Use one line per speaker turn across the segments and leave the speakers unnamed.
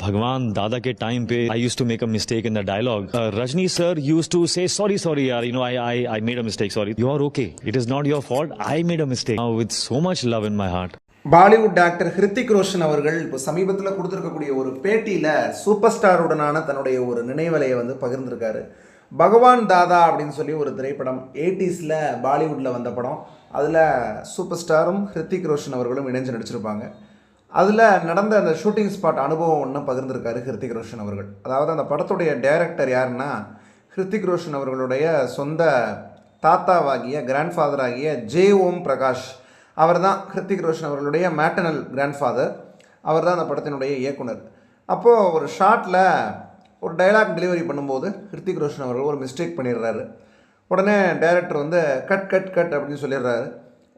Bhagwan Dada ke time pe, I used to make a mistake in the dialogue. Uh, Rajni sir used to say, sorry, sorry, yaar, you know, I, I, I made a mistake, sorry. You are okay. It is not your fault. I made a mistake. Now, with so much love in my heart.
Bollywood doctor Hrithik Roshan அவர்கள் இப்போ சமீபத்தில் கொடுத்துருக்கக்கூடிய ஒரு பேட்டியில் super ஸ்டாருடனான தன்னுடைய ஒரு நினைவலையை வந்து பகிர்ந்திருக்காரு பகவான் தாதா அப்படின்னு சொல்லி ஒரு திரைப்படம் எயிட்டிஸில் பாலிவுட்டில் வந்த படம் அதில் சூப்பர் ஸ்டாரும் ஹிருத்திக் ரோஷன் அவர்களும் இணைஞ்சு நடிச்சிருப்பாங்க அதில் நடந்த அந்த ஷூட்டிங் ஸ்பாட் அனுபவம் ஒன்று பகிர்ந்திருக்காரு ஹிருத்திக் ரோஷன் அவர்கள். அதாவது அந்த படத்துடைய டைரக்டர் யாருன்னா ஹிருத்திக் ரோஷன் அவர்களுடைய சொந்த தாத்தாவாகிய கிராண்ட்ஃபாதர் ஆகிய ஜே ஓம் பிரகாஷ். அவர் தான் ஹிருத்திக் ரோஷன் அவர்களுடைய மேட்டனல் கிராண்ட்ஃபாதர் அவர் தான் அந்த படத்தினுடைய இயக்குனர். அப்போது ஒரு ஷார்ட்டில் ஒரு டைலாக் டெலிவரி பண்ணும்போது ஹிருத்திக் ரோஷன் அவர்கள் ஒரு மிஸ்டேக் பண்ணிடுறாரு. உடனே டைரக்டர் வந்து கட் கட் கட் அப்படின்னு சொல்லிடுறாரு.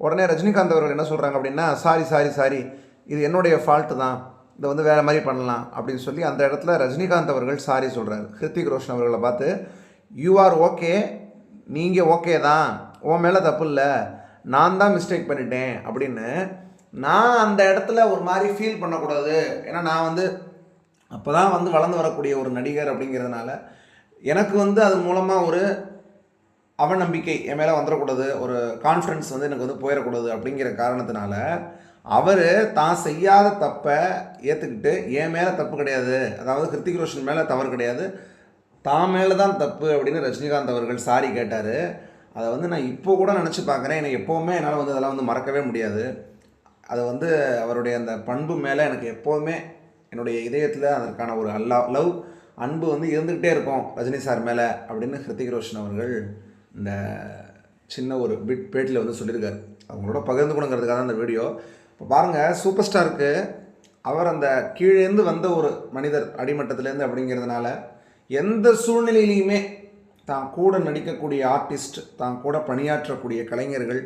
உடனே ரஜினிகாந்த் அவர்கள் என்ன சொல்கிறாங்க அப்படின்னா சாரி சாரி சாரி. இது என்னுடைய ஃபால்ட்டு தான் இதை வந்து வேறு மாதிரி பண்ணலாம் அப்படின்னு சொல்லி அந்த இடத்துல ரஜினிகாந்த் அவர்கள் சாரி சொல்கிறார் ஹிருத்திக் ரோஷன் அவர்களை பார்த்து யூ ஆர் ஓகே நீங்கள் ஓகே தான் உன் மேலே தப்பு இல்லை நான் தான் மிஸ்டேக் பண்ணிட்டேன் அப்படின்னு நான் அந்த இடத்துல ஒரு மாதிரி ஃபீல் பண்ணக்கூடாது. ஏன்னா நான் வந்து அப்போ தான் வந்து வளர்ந்து வரக்கூடிய ஒரு நடிகர் அப்படிங்கிறதுனால எனக்கு வந்து அது மூலமாக ஒரு அவநம்பிக்கை என் மேலே வந்துடக்கூடாது ஒரு கான்ஃபிடன்ஸ் வந்து எனக்கு வந்து போயிடக்கூடாது அப்படிங்கிற காரணத்தினால அவர் தான் செய்யாத தப்பை ஏற்றுக்கிட்டு என் மேலே தப்பு கிடையாது. அதாவது ஹிருத்திக் ரோஷன் மேலே தவறு கிடையாது. தான் மேலே தான் தப்பு அப்படின்னு ரஜினிகாந்த் அவர்கள் சாரி கேட்டார். அதை வந்து நான் இப்போ கூட நினச்சி பார்க்குறேன். எனக்கு எப்போவுமே என்னால் வந்து அதெல்லாம் வந்து மறக்கவே முடியாது. அதை வந்து அவருடைய அந்த பண்பு மேலே எனக்கு எப்போவுமே என்னுடைய இதயத்தில் அதற்கான ஒரு அல்லா லவ் அன்பு வந்து இருந்துக்கிட்டே இருக்கும் ரஜினி சார் மேலே அப்படின்னு ஹிருத்திக் ரோஷன் அவர்கள் இந்த சின்ன ஒரு பிட் பேட்டியில் வந்து சொல்லியிருக்காரு. அவங்களோட பகிர்ந்துக்கணுங்கிறதுக்காக தான் அந்த வீடியோ. இப்போ பாருங்கள் சூப்பர் ஸ்டாருக்கு அவர் அந்த கீழேந்து வந்த ஒரு மனிதர் அடிமட்டத்திலேருந்து அப்படிங்கிறதுனால எந்த சூழ்நிலையிலையுமே தான் கூட நடிக்கக்கூடிய ஆர்டிஸ்ட் தான் கூட பணியாற்றக்கூடிய கலைஞர்கள்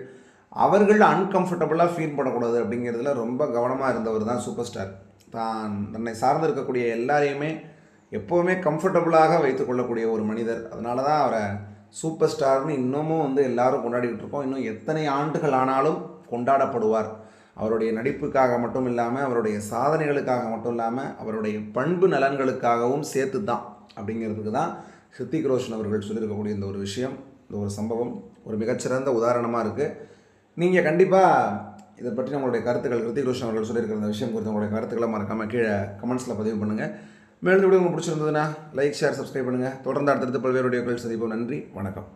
அவர்கள் அன்கம்ஃபர்டபுளாக ஃபீல் பண்ணக்கூடாது அப்படிங்கிறதுல ரொம்ப கவனமாக இருந்தவர் தான் சூப்பர் ஸ்டார் தான் தன்னை சார்ந்து இருக்கக்கூடிய எல்லாரையுமே எப்போவுமே கம்ஃபர்டபுளாக வைத்துக்கொள்ளக்கூடிய ஒரு மனிதர். அதனால தான் அவரை சூப்பர் ஸ்டார்னு இன்னமும் வந்து எல்லாரும் கொண்டாடிக்கிட்டு இருக்கோம். இன்னும் எத்தனை ஆண்டுகள் ஆனாலும் கொண்டாடப்படுவார். அவருடைய நடிப்புக்காக மட்டும் இல்லாமல் அவருடைய சாதனைகளுக்காக மட்டும் இல்லாமல் அவருடைய பண்பு நலன்களுக்காகவும் சேர்த்து தான் அப்படிங்கிறதுக்கு தான் ஹித்திக் ரோஷன் அவர்கள் சொல்லியிருக்கக்கூடிய இந்த ஒரு விஷயம் இந்த ஒரு சம்பவம் ஒரு மிகச்சிறந்த உதாரணமாக இருக்குது நீங்கள் கண்டிப்பாக இதை பற்றி நம்மளுடைய கருத்துக்கள் ஹிருத்திக் ரோஷன் அவர்கள் சொல்லியிருக்கிற இந்த விஷயம் குறித்து உங்களுடைய கருத்துக்களை மறக்காமல் கீழே கமெண்ட்ஸில் பதிவு பண்ணுங்கள் மேலும் உங்களுக்கு பிடிச்சிருந்ததுன்னா லைக் ஷேர் சப்ஸ்கிரைப் பண்ணுங்கள் தொடர்ந்து அடுத்தடுத்து பல்வேறு வீடியோக்கள் சந்திப்போம். நன்றி வணக்கம்.